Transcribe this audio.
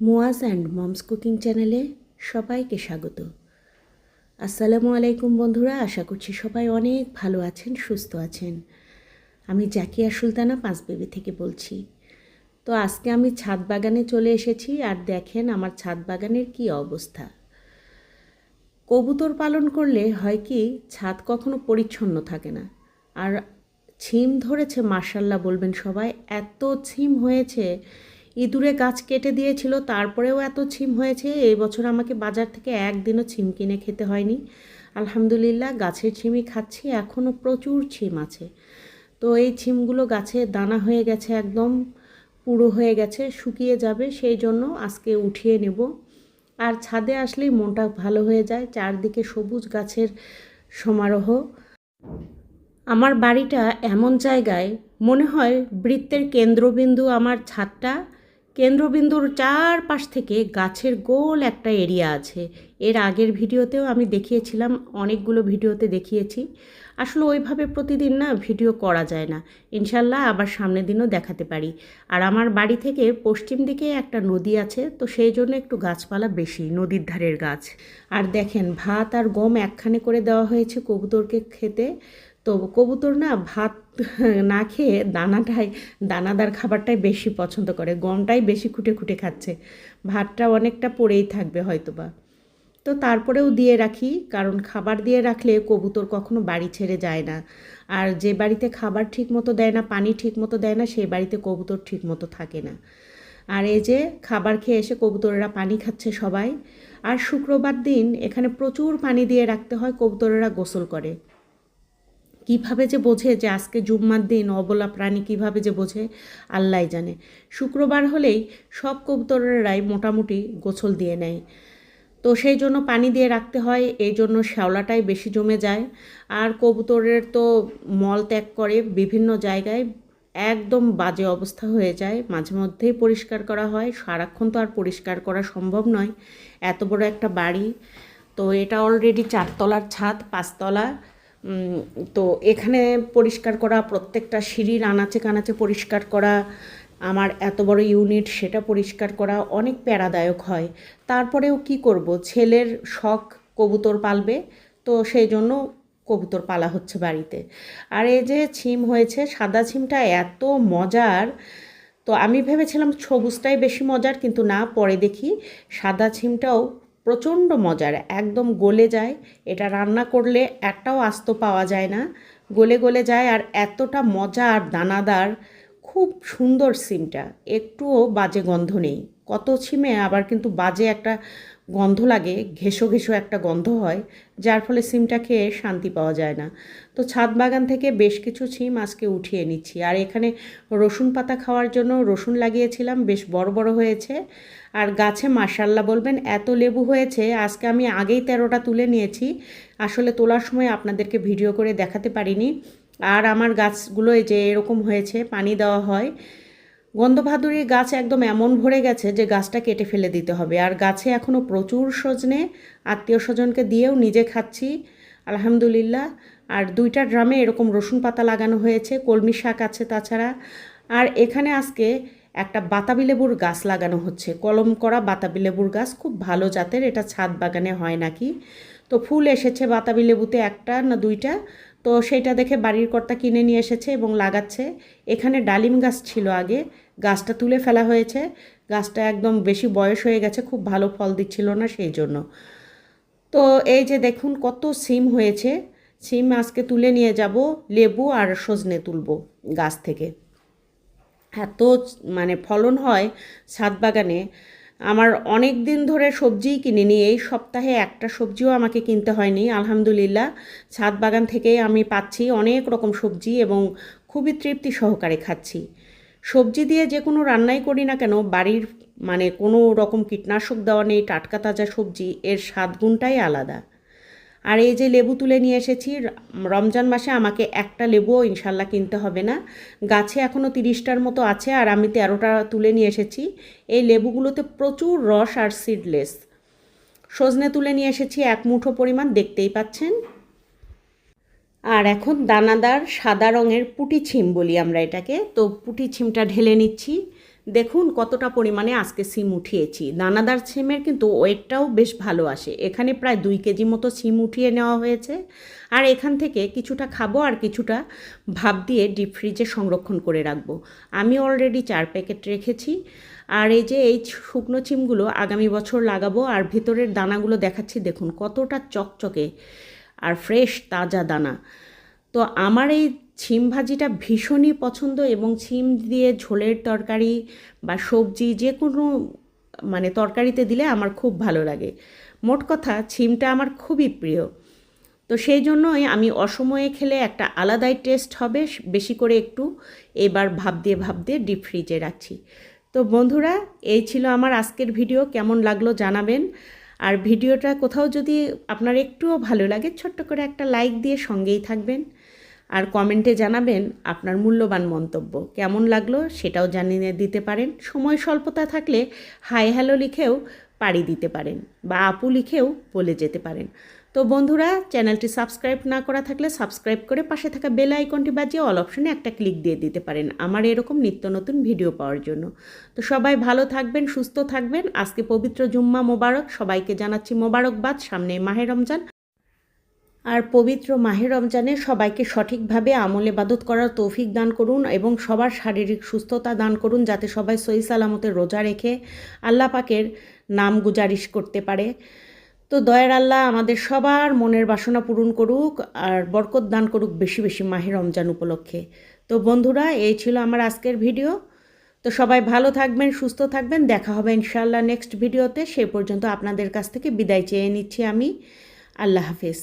Muaz and moms cooking চ্যানেলে সবাইকে স্বাগত। আসসালামু আলাইকুম বন্ধুরা, আশা করছি সবাই অনেক ভালো আছেন, সুস্থ আছেন। আমি জাকিয়া সুলতানা পাঁচবেবি থেকে বলছি। তো আজকে আমি ছাদ বাগানে চলে এসেছি আর দেখেন আমার ছাদ বাগানের কি অবস্থা। কবুতর পালন করলে হয় কি, ছাদ কখনো পরিচ্ছন্ন থাকে না। আর ছিম ধরেছে মার্শাল্লাহ বলবেন সবাই, এত ছিম হয়েছে ইঁদুরে গাছ কেটে দিয়েছিল, তারপরেও এত ছিম হয়েছে, এই বছর আমাকে বাজার থেকে একদিনও ছিম কিনে খেতে হয়নি। আলহামদুলিল্লাহ, গাছের ছিমই খাচ্ছি, এখনও প্রচুর ছিম আছে। তো এই ছিমগুলো গাছে দানা হয়ে গেছে একদম, পুরো হয়ে গেছে, শুকিয়ে যাবে, সেই জন্য আজকে উঠিয়ে নেব। আর ছাদে আসলেই মনটা ভালো হয়ে যায়, চারদিকে সবুজ গাছের সমারোহ। আমার বাড়িটা এমন জায়গায়, মনে হয় বৃত্তের কেন্দ্রবিন্দু আমার ছাদটা কেন্দ্রবিন্দুর চারপাশ থেকে গাছের গোল একটা এরিয়া আছে। এর আগের ভিডিওতেও আমি দেখিয়েছিলাম, অনেকগুলো ভিডিওতে দেখিয়েছি। আসলে ওইভাবে প্রতিদিন না ভিডিও করা যায় না। ইনশাল্লাহ আবার সামনের দিনও দেখাতে পারি। আর আমার বাড়ি থেকে পশ্চিম দিকে একটা নদী আছে, তো সেই জন্য একটু গাছপালা বেশি, নদীর ধারের গাছ। আর দেখেন, ভাত আর গম একখানে করে দেওয়া হয়েছে কবুতরকে খেতে। তো কবুতর না ভাত না খেয়ে দানাটাই, দানাদার খাবারটাই বেশি পছন্দ করে। গমটাই বেশি খুঁটে খুঁটে খাচ্ছে। ভাতটা অনেকটা পড়েই থাকবে হয়তোবা। তো তারপরেও দিয়ে রাখি, কারণ খাবার দিয়ে রাখলে কবুতর কখনো বাড়ি ছেড়ে যায় না। আর যে বাড়িতে খাবার ঠিক মতো দেয় না, পানি ঠিক মতো দেয় না, সেই বাড়িতে কবুতর ঠিক মতো থাকে না। আর এই যে খাবার খেয়ে এসে কবুতরেরা পানি খাচ্ছে সবাই। আর শুক্রবার দিন এখানে প্রচুর পানি দিয়ে রাখতে হয়, কবুতরেরা গোসল করে। কীভাবে যে বোঝে যে আজকে জুম্মার দিন, অবলা প্রাণী কীভাবে যে বোঝে, আল্লাহ জানে। শুক্রবার হলেই সব কবুতরেরাই মোটামুটি গোছল দিয়ে নেয়। তো সেই জন্য পানি দিয়ে রাখতে হয়, এই জন্য শ্যাওলাটাই বেশি জমে যায়। আর কবুতরের তো মল ত্যাগ করে বিভিন্ন জায়গায় একদম বাজে অবস্থা হয়ে যায়, মাঝে মধ্যেই পরিষ্কার করা হয়। সারাক্ষণ তো আর পরিষ্কার করা সম্ভব নয়, এত বড় একটা বাড়ি। তো এটা অলরেডি চারতলার ছাদ, পাঁচতলা। তো এখানে পরিষ্কার করা, প্রত্যেকটা সিঁড়ির আনাচে কানাচে পরিষ্কার করা, আমার এত বড় ইউনিট সেটা পরিষ্কার করা অনেক প্যারাদায়ক হয়। তারপরেও কি করব? ছেলের শখ কবুতর পালবে, তো সেই জন্য কবুতর পালা হচ্ছে বাড়িতে। আর এই যে ছিম হয়েছে, সাদা ছিমটা এত মজার, তো আমি ভেবেছিলাম সবুজটাই বেশি মজার, কিন্তু না, পরে দেখি সাদা ছিমটাও প্রচণ্ড মজার, একদম গলে যায়। এটা রান্না করলে একটাও আস্ত পাওয়া যায় না। গলে গলে যায় আর এতটা মজা আর দানাদার, খুব সুন্দর সিমটা। একটুও বাজে গন্ধ নেই। কত সিমে আবার কিন্তু বাজে একটা গন্ধ লাগে ঘেসো ঘেসো একটা গন্ধ হয়, যার ফলে সিমটা খেয়ে শান্তি পাওয়া যায় না। তো ছাদ বাগান থেকে বেশ কিছু ছিম আজকে উঠিয়ে নিচ্ছি। আর এখানে রসুন পাতা খাওয়ার জন্য রসুন লাগিয়েছিলাম, বেশ বড় বড় হয়েছে। আর গাছে মাসাল্লা বলবেন, এত লেবু হয়েছে, আজকে আমি আগেই তেরোটা তুলে নিয়েছি। আসলে তোলার সময় আপনাদেরকে ভিডিও করে দেখাতে পারিনি। আর আমার গাছগুলো যে এরকম হয়েছে, পানি দেওয়া হয়। গন্ধভাদুরির গাছ একদম এমন ভরে গেছে যে গাছটা কেটে ফেলে দিতে হবে। আর গাছে এখনও প্রচুর সজনে, আত্মীয় স্বজনকে দিয়েও নিজে খাচ্ছি, আলহামদুলিল্লাহ। আর দুইটা ড্রামে এরকম রসুন পাতা লাগানো হয়েছে, কলমি শাক আছে তাছাড়া। আর এখানে আজকে একটা বাতাবি লেবুর গাছ লাগানো হচ্ছে। কলম করা বাতাবি লেবুর গাছ খুব ভালো জাতের, এটা ছাদ বাগানে হয় নাকি? তো ফুল এসেছে বাতাবি লেবুতে একটা না দুইটা। তো সেইটা দেখে বাড়ির কর্তা কিনে নিয়ে এসেছে এবং লাগাচ্ছে। এখানে ডালিম গাছ ছিল আগে গাছটা তুলে ফেলা হয়েছে। গাছটা একদম বেশি বয়স হয়ে গেছে, খুব ভালো ফল দিচ্ছিল না সেই জন্য। তো এই যে দেখুন কত সিম হয়েছে। সিম আজকে তুলে নিয়ে যাব, লেবু আর সজনে তুলব গাছ থেকে। এত মানে ফলন হয় ছাদ বাগানে। আমার অনেক দিন ধরে সবজিই কিনিনি, এই সপ্তাহে একটা সবজিও আমাকে কিনতে হয়নি, আলহামদুলিল্লাহ। ছাদ বাগান থেকেই আমি পাচ্ছি অনেক রকম সবজি এবং খুবই তৃপ্তি সহকারে খাচ্ছি। সবজি দিয়ে যে কোনো রান্নাই করি না কেন, বাড়ির মানে কোনো রকম কীটনাশক দেওয়া নেই, টাটকা তাজা সবজি, এর স্বাদ গুণটাই আলাদা। আর এই যে লেবু তুলে নিয়ে এসেছি, রমজান মাসে আমাকে একটা লেবুও ইনশাল্লাহ কিনতে হবে না। গাছে এখনও তিরিশটার মতো আছে আর আমি তেরোটা তুলে নিয়ে এসেছি। এই লেবুগুলোতে প্রচুর রস আর সিডলেস সজনে তুলে নিয়ে এসেছি এক মুঠো পরিমাণ, দেখতেই পাচ্ছেন। আর এখন দানাদার সাদা রঙের পুটি ছিম বলি আমরা এটাকে। তো পুটি ছিমটা ঢেলে নিচ্ছি। দেখুন কতটা পরিমাণে আজকে সিম উঠিয়েছি। দানাদার সিমের কিন্তু ওয়েটটাও বেশ ভালো আসে। এখানে প্রায় দুই কেজি মতো সিম উঠিয়ে নেওয়া হয়েছে। আর এখান থেকে কিছুটা খাব আর কিছুটা ভাপ দিয়ে ডিপ ফ্রিজে সংরক্ষণ করে রাখব। আমি অলরেডি চার প্যাকেট রেখেছি। আর এই যে এই শুকনো চিমগুলো আগামী বছর লাগাবো আর ভিতরের দানাগুলো দেখাচ্ছি, দেখুন কতটা চকচকে। আর ফ্রেশ তাজা দানা। তো আমার এই ছিম ভাজিটা ভীষণই পছন্দ এবং ছিম দিয়ে ঝোলের তরকারি বা সবজি যে কোনো মানে তরকারিতে দিলে আমার খুব ভালো লাগে। মোট কথা, ছিমটা আমার খুবই প্রিয়। তো সেই জন্যই আমি অসময়ে খেলে একটা আলাদাই টেস্ট হবে, বেশি করে একটু এবার ভাব দিয়ে ভাব দিয়ে ডিপ ফ্রিজে রাখছি। তো বন্ধুরা, এই ছিল আমার আজকের ভিডিও কেমন লাগল জানাবেন। আর ভিডিওটা কোথাও যদি আপনার একটুও ভালো লাগে, ছোট্ট করে একটা লাইক দিয়ে সঙ্গেই থাকবেন। আর কমেন্টে জানাবেন আপনার মূল্যবান মন্তব্য। কেমন লাগল সেটাও জানিয়ে দিতে পারেন। সময় স্বল্পতা থাকলে হাই হ্যালো লিখেও পাড়ি দিতে পারেন বা আপু লিখেও বলে যেতে পারেন। তো বন্ধুরা, চ্যানেলটি সাবস্ক্রাইব না করা থাকলে সাবস্ক্রাইব করে পাশে থাকা বেল আইকনটি বাজিয়ে অল অপশনে একটা ক্লিক দিয়ে দিতে পারেন আমার এরকম নিত্য নতুন ভিডিও পাওয়ার জন্য। তো সবাই ভালো থাকবেন, সুস্থ থাকবেন। আজকে পবিত্র জুম্মা মোবারক, সবাইকে জানাচ্ছি মোবারকবাদ, সামনে মাহে রমজান। আর পবিত্র মাহে রমজানে সবাইকে সঠিকভাবে আমলে বাদত করার তৌফিক দান করুন এবং সবার শারীরিক সুস্থতা দান করুন যাতে সবাই সই সালামতে রোজা রেখে আল্লাহ পাকের নাম গুজারিশ করতে পারে। তো দয়ার আল্লাহ আমাদের সবার মনের বাসনা পূরণ করুক আর বরকত দান করুক বেশি বেশি মাহে রমজান উপলক্ষে। তো বন্ধুরা, এই ছিল আমার আজকের ভিডিও। তো সবাই ভালো থাকবেন, সুস্থ থাকবেন। দেখা হবে ইনশাআল্লাহ নেক্সট ভিডিওতে। সে পর্যন্ত আপনাদের কাছ থেকে বিদায় চেয়ে নিচ্ছি আমি। আল্লাহ হাফেজ।